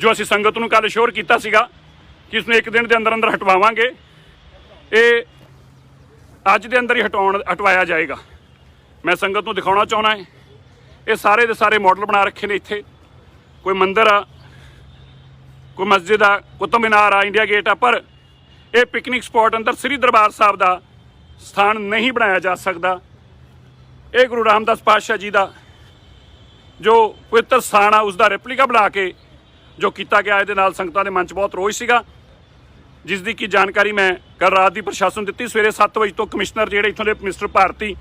ਜੋ ਅਸੀਂ ਸੰਗਤ ਨੂੰ ਕੱਲ ਸ਼ੋਰ ਕੀਤਾ ਸੀਗਾ ਕਿ ਇਸ ਨੂੰ ਇੱਕ ਦਿਨ ਦੇ ਅੰਦਰ ਅੰਦਰ ਹਟਵਾਵਾਂਗੇ, ਇਹ ਅੱਜ ਦੇ ਅੰਦਰ ਹੀ ਹਟਾਉਣ, ਹਟਵਾਇਆ ਜਾਏਗਾ। ਮੈਂ ਸੰਗਤ ਨੂੰ ਦਿਖਾਉਣਾ ਚਾਹੁੰਦਾ ਹੈ, ਇਹ ਸਾਰੇ ਦੇ ਸਾਰੇ ਮਾਡਲ ਬਣਾ ਰੱਖੇ ਨੇ ਇੱਥੇ। ਕੋਈ ਮੰਦਿਰ ਆ, ਕੋਈ ਮਸਜਿਦ ਆ ਕੁਤਬ ਮੀਨਾਰ ਆ ਇੰਡੀਆ ਗੇਟ ਆ, ਪਰ ਇਹ ਪਿਕਨਿਕ ਸਪੌਟ ਅੰਦਰ ਸ੍ਰੀ ਦਰਬਾਰ ਸਾਹਿਬ ਦਾ ਸਥਾਨ ਨਹੀਂ ਬਣਾਇਆ ਜਾ ਸਕਦਾ। ਇਹ ਗੁਰੂ ਰਾਮਦਾਸ ਪਾਤਸ਼ਾਹ ਜੀ ਦਾ ਜੋ ਪਵਿੱਤਰ ਸਥਾਨ ਆ ਉਸ ਦਾ ਰੈਪਲੀਕਾ ਬਣਾ ਕੇ ਜੋ ਕੀਤਾ ਗਿਆ, ਇਹਦੇ ਨਾਲ ਸੰਗਤਾਂ ਦੇ ਮਨ 'ਚ ਬਹੁਤ ਰੋਸ਼ ਸੀਗਾ। ਜਿਸ ਦੀ ਕੀ ਜਾਣਕਾਰੀ ਮੈਂ ਕੱਲ ਰਾਤ ਦੀ ਪ੍ਰਸ਼ਾਸਨ ਦਿੱਤੀ। ਸਵੇਰੇ 7 ਵਜੇ ਤੋਂ ਕਮਿਸ਼ਨਰ ਜਿਹੜੇ ਇੱਥੋਂ ਦੇ ਮਿਸਟਰ ਭਾਰਤੀ,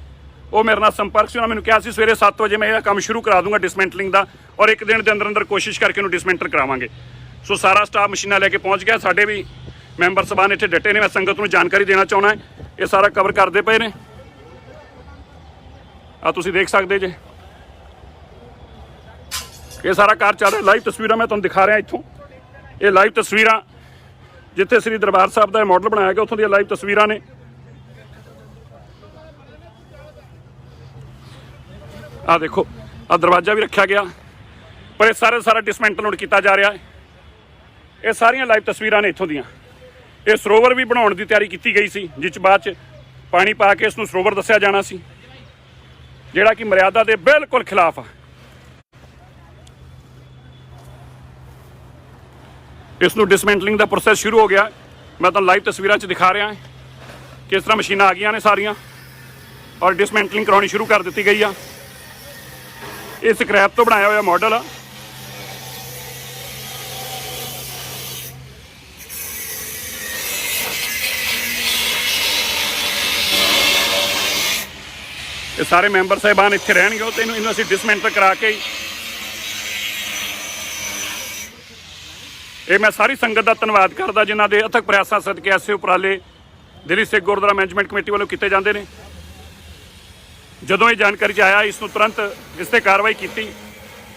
ਉਹ ਮੇਰੇ ਨਾਲ ਸੰਪਰਕ ਸੀ। ਉਹਨਾਂ ਮੈਨੂੰ ਕਿਹਾ ਸੀ, ਸਵੇਰੇ 7 ਵਜੇ ਮੈਂ ਇਹਦਾ ਕੰਮ ਸ਼ੁਰੂ ਕਰਾ ਦੂੰਗਾ ਡਿਸਮੈਂਟਲਿੰਗ ਦਾ ਔਰ ਇੱਕ ਦਿਨ ਦੇ ਅੰਦਰ ਅੰਦਰ ਕੋਸ਼ਿਸ਼ ਕਰਕੇ ਉਹਨੂੰ ਡਿਸਮੈਂਟਲ ਕਰਾਵਾਂਗੇ। ਸੋ ਸਾਰਾ ਸਟਾਫ ਮਸ਼ੀਨਾਂ ਲੈ ਕੇ ਪਹੁੰਚ ਗਿਆ। ਸਾਡੇ ਵੀ ਮੈਂਬਰ ਸਭਾਨ ਇੱਥੇ ਡਟੇ ਨੇ। ਮੈਂ ਸੰਗਤ ਨੂੰ ਜਾਣਕਾਰੀ ਦੇਣਾ ਚਾਹੁੰਦਾ। ਇਹ ਸਾਰਾ ਕਵਰ ਕਰਦੇ ਪਏ ਨੇ। ਆ ਤੁਸੀਂ ਦੇਖ ਸਕਦੇ ਜੇ। ਇਹ ਸਾਰਾ ਕਾਰ ਚੱਲ ਰਿਹਾ। ਲਾਈਵ ਤਸਵੀਰਾਂ ਮੈਂ ਤੁਹਾਨੂੰ ਦਿਖਾ ਰਿਹਾ ਇੱਥੋਂ। ਇਹ ਲਾਈਵ ਤਸਵੀਰਾਂ ਜਿੱਥੇ ਸ੍ਰੀ ਦਰਬਾਰ ਸਾਹਿਬ ਦਾ ਇਹ ਮਾਡਲ ਬਣਾਇਆ ਗਿਆ, ਉੱਥੋਂ ਦੀਆਂ ਲਾਈਵ ਤਸਵੀਰਾਂ ਨੇ। ਆ ਦੇਖੋ ਆ ਦਰਵਾਜ਼ਾ ਵੀ ਰੱਖਿਆ ਗਿਆ, ਪਰ ਇਹ ਸਾਰੇ ਸਾਰਾ ਡਿਸਮੈਂਟਲ ਹੁਣ ਕੀਤਾ ਜਾ ਰਿਹਾ ਹੈ। ਇਹ ਸਾਰੀਆਂ ਲਾਈਵ ਤਸਵੀਰਾਂ ਨੇ ਇੱਥੋਂ ਦੀਆਂ। ਇਹ ਸਰੋਵਰ ਵੀ ਬਣਾਉਣ ਦੀ ਤਿਆਰੀ ਕੀਤੀ ਗਈ ਸੀ, ਜਿਸ 'ਚ ਬਾਅਦ ਚ ਪਾਣੀ ਪਾ ਕੇ ਇਸ ਨੂੰ ਸਰੋਵਰ ਦੱਸਿਆ ਜਾਣਾ ਸੀ, ਜਿਹੜਾ ਕਿ ਮਰਿਆਦਾ ਦੇ ਬਿਲਕੁਲ ਖਿਲਾਫ ਆ। ਇਸ ਨੂੰ ਡਿਸਮੈਂਟਲਿੰਗ ਦਾ ਪ੍ਰੋਸੈਸ ਸ਼ੁਰੂ ਹੋ ਗਿਆ। ਮੈਂ ਤੁਹਾਨੂੰ ਲਾਈਵ ਤਸਵੀਰਾਂ 'ਚ ਦਿਖਾ ਰਿਹਾ ਹਾਂ ਕਿਸ ਤਰ੍ਹਾਂ ਮਸ਼ੀਨਾਂ ਆ ਗਈਆਂ ਨੇ ਸਾਰੀਆਂ ਔਰ ਡਿਸਮੈਂਟਲਿੰਗ ਕਰਾਉਣੀ ਸ਼ੁਰੂ ਕਰ ਦਿੱਤੀ ਗਈ ਆ। ਇਹ ਸਕ੍ਰੈਪ ਤੋਂ ਬਣਾਇਆ ਹੋਇਆ ਮਾਡਲ ਆ। ਇਹ ਸਾਰੇ ਮੈਂਬਰ ਸਾਹਿਬਾਨ ਇੱਥੇ ਰਹਿਣਗੇ, ਉਹ ਤੇ ਇਹਨੂੰ ਇਹਨੂੰ ਅਸੀਂ ਡਿਸਮੈਂਟਲ ਕਰਾ ਕੇ ਇਹ ਮੈਂ ਸਾਰੀ ਸੰਗਤ ਦਾ ਧੰਨਵਾਦ ਕਰਦਾ, ਜਿਨ੍ਹਾਂ ਦੇ ਅਥਕ ਪ੍ਰਯਾਸਾਂ ਸਦਕੇ ਐਸੇ ਉਪਰਾਲੇ ਦਿੱਲੀ ਸਿੱਖ ਗੁਰਦੁਆਰਾ ਮੈਨੇਜਮੈਂਟ ਕਮੇਟੀ ਵੱਲੋਂ ਕੀਤੇ ਜਾਂਦੇ ਨੇ। ਜਦੋਂ ਇਹ ਜਾਣਕਾਰੀ 'ਚ ਆਇਆ, ਇਸ ਨੂੰ ਤੁਰੰਤ ਇਸ ਤੇ ਕਾਰਵਾਈ ਕੀਤੀ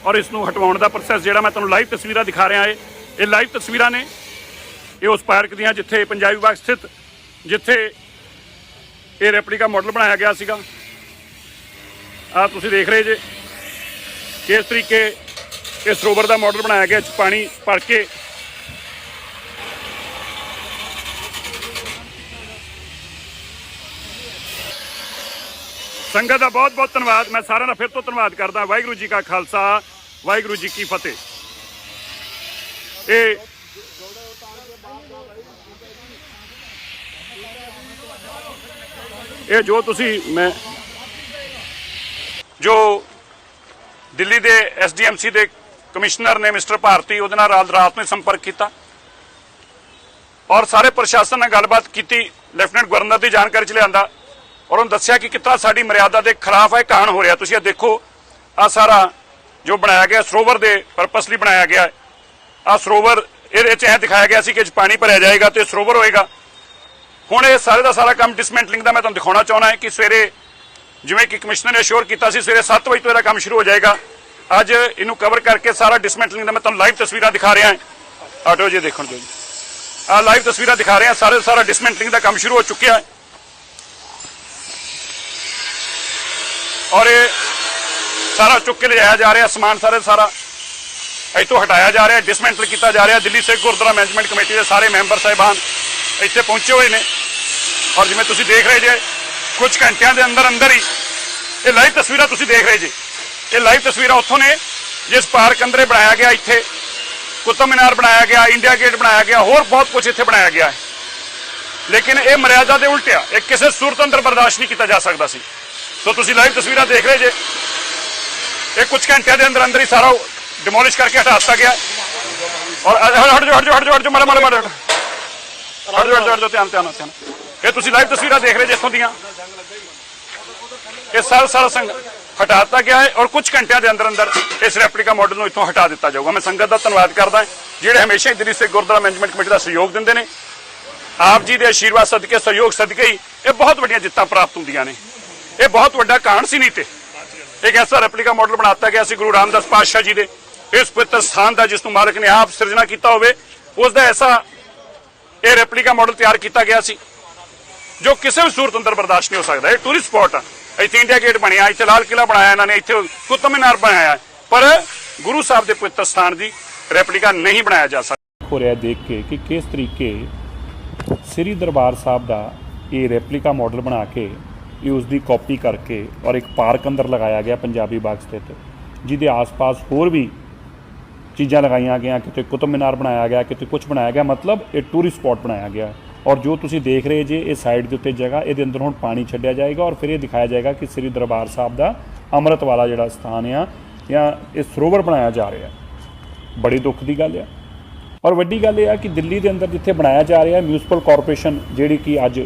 ਔਰ ਇਸ ਨੂੰ ਹਟਵਾਉਣ ਦਾ ਪ੍ਰੋਸੈਸ ਜਿਹੜਾ ਮੈਂ ਤੁਹਾਨੂੰ ਲਾਈਵ ਤਸਵੀਰਾਂ ਦਿਖਾ ਰਿਹਾ ਏ, ਇਹ ਲਾਈਵ ਤਸਵੀਰਾਂ ਨੇ। ਇਹ ਉਸ ਪਾਰਕ ਦੀਆਂ ਜਿੱਥੇ ਪੰਜਾਬੀ ਬਾਗ ਸਥਿਤ, ਜਿੱਥੇ ਇਹ ਰੈਪਲੀਕਾ ਮਾਡਲ ਬਣਾਇਆ ਗਿਆ ਸੀਗਾ। ਆ ਤੁਸੀਂ ਦੇਖ ਰਹੇ ਜੇ, ਕਿਸ ਤਰੀਕੇ ਇਹ ਸਰੋਵਰ ਦਾ ਮਾਡਲ ਬਣਾਇਆ ਗਿਆ 'ਚ ਪਾਣੀ ਭਰ ਕੇ ਸੰਗਤ ਦਾ ਬਹੁਤ ਬਹੁਤ ਧੰਨਵਾਦ। ਮੈਂ ਸਾਰਿਆਂ ਦਾ ਫਿਰ ਤੋਂ ਧੰਨਵਾਦ ਕਰਦਾ ਵਾਹਿਗੁਰੂ ਜੀ ਕਾ ਖਾਲਸਾ, ਵਾਹਿਗੁਰੂ ਜੀ ਕੀ ਫਤਿਹ। ਇਹ ਇਹ ਜੋ ਤੁਸੀਂ ਮੈਂ ਜੋ ਦਿੱਲੀ ਦੇ ਐਸਡੀਐਮਸੀ ਦੇ ਕਮਿਸ਼ਨਰ ਨੇ ਮਿਸਟਰ ਭਾਰਤੀ, ਉਹਦੇ ਨਾਲ ਰਾਤ ਰਾਤ ਨੂੰ ਸੰਪਰਕ ਕੀਤਾ। ਔਰ ਸਾਰੇ ਪ੍ਰਸ਼ਾਸਨ ਨਾਲ ਗੱਲਬਾਤ ਕੀਤੀ। ਲੈਫਟੀਨੈਂਟ ਗਵਰਨਰ ਦੀ ਜਾਣਕਾਰੀ ਚ ਲਿਆਂਦਾ। ਔਰ ਉਹਨੂੰ ਦੱਸਿਆ ਕਿ ਕਿਤਨਾ ਸਾਡੀ ਮਰਿਆਦਾ ਦੇ ਖਿਲਾਫ ਹੈ ਕਹਾਣ ਹੋ ਰਿਹਾ। ਤੁਸੀਂ ਇਹ ਦੇਖੋ ਆ ਸਾਰਾ ਜੋ ਬਣਾਇਆ ਗਿਆ, ਸਰੋਵਰ ਦੇ ਪਰਪਸਲੀ ਬਣਾਇਆ ਗਿਆ। ਆ ਸਰੋਵਰ, ਇਹਦੇ ਚ ਇਹ ਦਿਖਾਇਆ ਗਿਆ ਸੀ ਕਿ ਇਹ ਪਾਣੀ ਭਰਿਆ ਜਾਏਗਾ ਤੇ ਸਰੋਵਰ ਹੋਏਗਾ। ਹੁਣ ਇਹ ਸਾਰੇ ਦਾ ਸਾਰਾ ਕੰਮ ਡਿਸਮੈਂਟਲਿੰਗ ਦਾ ਮੈਂ ਤੁਹਾਨੂੰ ਦਿਖਾਉਣਾ ਚਾਹੁੰਦਾ ਹਾਂ ਕਿ ਸਵੇਰੇ ਜਿਵੇਂ ਕਿ ਕਮਿਸ਼ਨਰ ਨੇ ਅਸ਼ੋਰ ਕੀਤਾ ਸੀ, ਸਵੇਰੇ 7 ਵਜੇ ਤੋਂ ਇਹਦਾ ਕੰਮ ਸ਼ੁਰੂ ਹੋ ਜਾਏਗਾ। ਅੱਜ ਇਹਨੂੰ ਕਵਰ ਕਰਕੇ ਸਾਰਾ ਡਿਸਮੈਂਟਲਿੰਗ ਦਾ ਮੈਂ ਤੁਹਾਨੂੰ ਲਾਈਵ ਤਸਵੀਰਾਂ ਦਿਖਾ ਰਿਹਾ ਹਾਂ। ਆਟੋ ਜੀ ਦੇਖਣ ਦਿਓ ਜੀ। ਆ ਲਾਈਵ ਤਸਵੀਰਾਂ ਦਿਖਾ ਰਿਹਾ, ਸਾਰੇ ਸਾਰਾ ਡਿਸਮੈਂਟਲਿੰਗ ਦਾ ਕੰਮ ਸ਼ੁਰੂ ਹੋ ਚੁੱਕਿਆ ਹੈ। ਔਰ ਇਹ ਸਾਰਾ ਚੁੱਕ ਕੇ ਲਿਜਾਇਆ ਜਾ ਰਿਹਾ, ਸਮਾਨ ਸਾਰੇ ਸਾਰਾ ਇੱਥੋਂ ਹਟਾਇਆ ਜਾ ਰਿਹਾ ਡਿਸਮੈਂਟਲ ਕੀਤਾ ਜਾ ਰਿਹਾ, ਦਿੱਲੀ ਸਿੱਖ ਗੁਰਦੁਆਰਾ ਮੈਨੇਜਮੈਂਟ ਕਮੇਟੀ ਦੇ ਸਾਰੇ ਮੈਂਬਰ ਸਾਹਿਬਾਨ ਇੱਥੇ ਪਹੁੰਚੇ ਹੋਏ ਨੇ। ਔਰ ਜਿਵੇਂ ਤੁਸੀਂ ਦੇਖ ਰਹੇ ਜੇ, ਕੁਝ ਘੰਟਿਆਂ ਦੇ ਅੰਦਰ ਅੰਦਰ ਹੀ ਇਹ ਲਾਈਵ ਤਸਵੀਰਾਂ ਤੁਸੀਂ ਦੇਖ ਰਹੇ ਜੇ। ਇਹ ਲਾਈਵ ਤਸਵੀਰਾਂ ਉੱਥੋਂ ਨੇ, ਜਿਸ ਪਾਰਕ ਅੰਦਰੇ ਬਣਾਇਆ ਗਿਆ ਇੱਥੇ, ਕੁਤਬ ਮੀਨਾਰ ਬਣਾਇਆ ਗਿਆ, ਇੰਡੀਆ ਗੇਟ ਬਣਾਇਆ ਗਿਆ, ਹੋਰ ਬਹੁਤ ਕੁਝ ਇੱਥੇ ਬਣਾਇਆ ਗਿਆ ਹੈ। ਲੇਕਿਨ ਇਹ ਮਰਿਆਦਾ ਦੇ ਉਲਟਿਆ, ਇਹ ਕਿਸੇ ਸੂਰਤ ਅੰਦਰ ਬਰਦਾਸ਼ਤ ਨਹੀਂ ਕੀਤਾ ਜਾ ਸਕਦਾ ਸੀ। ਸੋ ਤੁਸੀਂ ਲਾਈਵ ਤਸਵੀਰਾਂ ਦੇਖ ਰਹੇ ਜੇ। ਇਹ ਕੁਝ ਘੰਟਿਆਂ ਦੇ ਅੰਦਰ ਅੰਦਰ ਹੀ ਸਾਰਾ ਡਿਮੋਲਿਸ਼ ਕਰਕੇ ਹਟਾ ਦਿੱਤਾ ਗਿਆ। ਔਰ ਹਟ ਜਾਓ ਹਟ ਜਾਓ ਹਟ ਜਾਓ ਹਟ ਜਾਓ ਮਾੜਾ ਮਾੜਾ ਮਾੜਾ ਹਟ ਜਾਓ ਹਟ ਜਾਓ ਹਟ ਧਿਆਨ ਧਿਆਨ ਨਾਲ, ਧਿਆਨ। ਇਹ ਤੁਸੀਂ ਲਾਈਵ ਤਸਵੀਰਾਂ ਦੇਖ ਰਹੇ ਜੇ ਇੱਥੋਂ ਦੀਆਂ। ਇਹ ਸਾਰਾ ਸਾਰਾ ਸੰਗ ਹਟਾ ਦਿੱਤਾ ਗਿਆ ਹੈ ਔਰ ਕੁਝ ਘੰਟਿਆਂ ਦੇ ਅੰਦਰ ਅੰਦਰ ਇਸ ਰੈਪਲੀਕਾ ਮਾਡਲ ਨੂੰ ਇੱਥੋਂ ਹਟਾ ਦਿੱਤਾ ਜਾਊਗਾ। ਮੈਂ ਸੰਗਤ ਦਾ ਧੰਨਵਾਦ ਕਰਦਾ ਜਿਹੜੇ ਹਮੇਸ਼ਾ ਹੀ ਦਿੱਲੀ ਸੇ ਗੁਰਦੁਆਰਾ ਮੈਨੇਜਮੈਂਟ ਕਮੇਟੀ ਦਾ ਸਹਿਯੋਗ ਦਿੰਦੇ ਨੇ। ਆਪ ਜੀ ਦੇ ਆਸ਼ੀਰਵਾਦ ਸਦਕੇ ਸਹਿਯੋਗ ਸਦਕੇ ਹੀ ਇਹ ਬਹੁਤ ਵੱਡੀਆਂ ਜਿੱਤਾਂ ਪ੍ਰਾਪਤ ਹੁੰਦੀਆਂ ਨੇ। ਇਹ ਬਹੁਤ ਵੱਡਾ ਕਾਣ ਸੀ ਨਹੀਂ ਤੇ ਇੱਕ ਐਸਾ ਰੈਪਲੀਕਾ ਮਾਡਲ ਬਣਾਤਾ ਗਿਆ ਸੀ ਗੁਰੂ ਰਾਮਦਾਸ ਪਾਤਸ਼ਾਹ ਜੀ ਦੇ। ਇਸ ਪਵਿੱਤਰ ਸਥਾਨ ਦਾ ਜਿਸ ਨੂੰ ਮਾਲਕ ਨੇ ਆਪ ਸਿਰਜਣਾ ਕੀਤਾ ਹੋਵੇ ਉਸ ਦਾ ਐਸਾ ਇਹ ਰੈਪਲੀਕਾ ਮਾਡਲ ਤਿਆਰ ਕੀਤਾ ਗਿਆ ਸੀ, ਜੋ ਕਿਸੇ ਵੀ ਸੂਰਤ ਅੰਦਰ ਬਰਦਾਸ਼ਤ ਨਹੀਂ ਹੋ ਸਕਦਾ। ਇਹ ਟੂਰਿਸਟ ਸਪੌਟ ਆ। ਇੱਥੇ ਇੰਡੀਆ ਗੇਟ ਬਣਿਆ, ਇੱਥੇ ਲਾਲ ਕਿਲਾ ਬਣਾਇਆ ਇਹਨਾਂ ਨੇ, ਇੱਥੇ ਕੁਤਬ ਮੀਨਾਰ ਬਣਾਇਆ ਪਰ ਗੁਰੂ ਸਾਹਿਬ ਦੇ ਪਵਿੱਤਰ ਸਥਾਨ ਦੀ ਰੈਪਲੀਕਾ ਨਹੀਂ ਬਣਾਇਆ ਜਾ ਸਕਦਾ। ਹੋ ਰਿਹਾ ਦੇਖ ਕੇ ਕਿ ਕਿਸ ਤਰੀਕੇ ਸ੍ਰੀ ਦਰਬਾਰ ਸਾਹਿਬ ਦਾ ਇਹ ਰੈਪਲੀਕਾ ਮਾਡਲ ਬਣਾ ਕੇ ਇਹ ਉਸ ਦੀ ਕਾਪੀ ਕਰਕੇ ਔਰ ਇੱਕ ਪਾਰਕ ਅੰਦਰ ਲਗਾਇਆ ਗਿਆ ਪੰਜਾਬੀ ਬਾਗ ਸਥਿਤ ਜਿਹਦੇ ਆਸ-ਪਾਸ ਹੋਰ ਵੀ ਚੀਜ਼ਾਂ ਲਗਾਈਆਂ ਗਈਆਂ, ਕਿਤੇ ਕੁਤਬ ਮੀਨਾਰ ਬਣਾਇਆ ਗਿਆ, ਕਿਤੇ ਕੁਝ ਬਣਾਇਆ ਗਿਆ, ਮਤਲਬ ਇਹ ਟੂਰਿਸਟ ਸਪੌਟ ਬਣਾਇਆ ਗਿਆ। ਔਰ ਜੋ ਤੁਸੀਂ ਦੇਖ ਰਹੇ ਜੇ, ਇਹ ਸਾਈਡ ਦੇ ਉੱਤੇ ਜਗ੍ਹਾ, ਇਹਦੇ ਅੰਦਰ ਹੁਣ ਪਾਣੀ ਛੱਡਿਆ ਜਾਏਗਾ ਔਰ ਫਿਰ ਇਹ ਦਿਖਾਇਆ ਜਾਏਗਾ ਕਿ ਸ੍ਰੀ ਦਰਬਾਰ ਸਾਹਿਬ ਦਾ ਅੰਮ੍ਰਿਤ ਵਾਲਾ ਜਿਹੜਾ ਸਥਾਨ ਆ, ਜਾਂ ਇਹ ਸਰੋਵਰ ਬਣਾਇਆ ਜਾ ਰਿਹਾ। ਬੜੀ ਦੁੱਖ ਦੀ ਗੱਲ ਆ। ਔਰ ਵੱਡੀ ਗੱਲ ਇਹ ਆ ਕਿ ਦਿੱਲੀ ਦੇ ਅੰਦਰ ਜਿੱਥੇ ਬਣਾਇਆ ਜਾ ਰਿਹਾ ਮਿਊਨਿਸਪਲ ਕਾਰਪੋਰੇਸ਼ਨ ਜਿਹੜੀ ਕਿ ਅੱਜ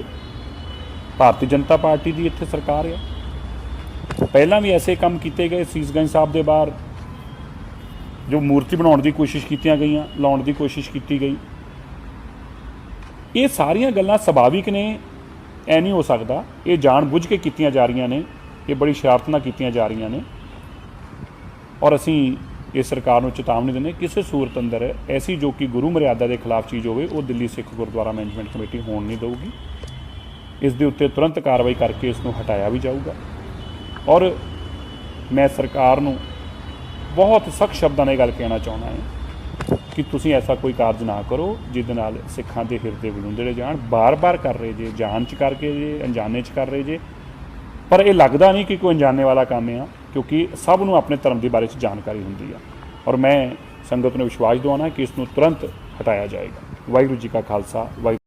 ਭਾਰਤੀ ਜਨਤਾ ਪਾਰਟੀ ਦੀ ਇੱਥੇ ਸਰਕਾਰ ਆ। ਪਹਿਲਾਂ ਵੀ ਐਸੇ ਕੰਮ ਕੀਤੇ ਗਏ ਸੀਸਗੰਜ ਸਾਹਿਬ ਦੇ ਬਾਹਰ, ਜੋ ਮੂਰਤੀ ਬਣਾਉਣ ਦੀ ਕੋਸ਼ਿਸ਼ ਕੀਤੀਆਂ ਗਈਆਂ, ਲਾਉਣ ਦੀ ਕੋਸ਼ਿਸ਼ ਕੀਤੀ ਗਈ। ਇਹ ਸਾਰੀਆਂ ਗੱਲਾਂ ਸੁਭਾਵਿਕ ਨੇ, ਐ ਨਹੀਂ ਹੋ ਸਕਦਾ। ਇਹ ਜਾਣ ਬੁੱਝ ਕੇ ਕੀਤੀਆਂ ਜਾ ਰਹੀਆਂ ਨੇ, ਇਹ ਬੜੀ ਸ਼ਰਾਰਤ ਨਾਲ ਕੀਤੀਆਂ ਜਾ ਰਹੀਆਂ ਨੇ। ਔਰ ਅਸੀਂ ਇਹ ਸਰਕਾਰ ਨੂੰ ਚੇਤਾਵਨੀ ਦਿੰਦੇ ਕਿਸੇ ਸੂਰਤ ਅੰਦਰ ਐਸੀ ਜੋ ਕਿ ਗੁਰੂ ਮਰਿਆਦਾ ਦੇ ਖਿਲਾਫ ਚੀਜ਼ ਹੋਵੇ, ਉਹ ਦਿੱਲੀ ਸਿੱਖ ਗੁਰਦੁਆਰਾ ਮੈਨੇਜਮੈਂਟ ਕਮੇਟੀ ਹੋਣ ਨਹੀਂ ਦੇਊਗੀ। ਇਸ ਦੇ ਉੱਤੇ ਤੁਰੰਤ ਕਾਰਵਾਈ ਕਰਕੇ ਇਸ ਨੂੰ ਹਟਾਇਆ ਵੀ ਜਾਊਗਾ। ਔਰ ਮੈਂ ਸਰਕਾਰ ਨੂੰ ਬਹੁਤ ਸਖਤ ਸ਼ਬਦਾਂ ਨਾਲ ਇਹ ਗੱਲ ਕਹਿਣਾ ਚਾਹੁੰਦਾ ਹਾਂ ਕਿ ਤੁਸੀਂ ਐਸਾ ਕੋਈ ਕਾਰਜ ਨਾ ਕਰੋ, ਜਿਹਦੇ ਨਾਲ ਸਿੱਖਾਂ ਦੇ ਹਿਰਦੇ ਵਿਲੁੰਦੜੇ ਜਾਣ, ਬਾਰ-ਬਾਰ ਕਰ ਰਹੇ ਜੇ ਜਾਣ ਚ ਕਰਕੇ ਜੇ, ਅਣਜਾਣੇ ਚ ਕਰ ਰਹੇ ਜੇ। ਪਰ ਇਹ ਲੱਗਦਾ ਨਹੀਂ ਕਿ ਕੋਈ ਅਣਜਾਣੇ ਵਾਲਾ ਕੰਮ ਆ, ਕਿਉਂਕਿ ਸਭ ਨੂੰ ਆਪਣੇ ਧਰਮ ਦੇ ਬਾਰੇ ਚ ਜਾਣਕਾਰੀ ਹੁੰਦੀ ਆ। ਔਰ ਮੈਂ ਸੰਗਤ ਨੂੰ ਵਿਸ਼ਵਾਸ ਦਿਵਾਉਣਾ ਕਿ ਇਸ ਨੂੰ ਤੁਰੰਤ ਹਟਾਇਆ ਜਾਏਗਾ। ਵਾਹਿਗੁਰੂ ਜੀ ਕਾ ਖਾਲਸਾ, ਵਾਹਿਗੁਰੂ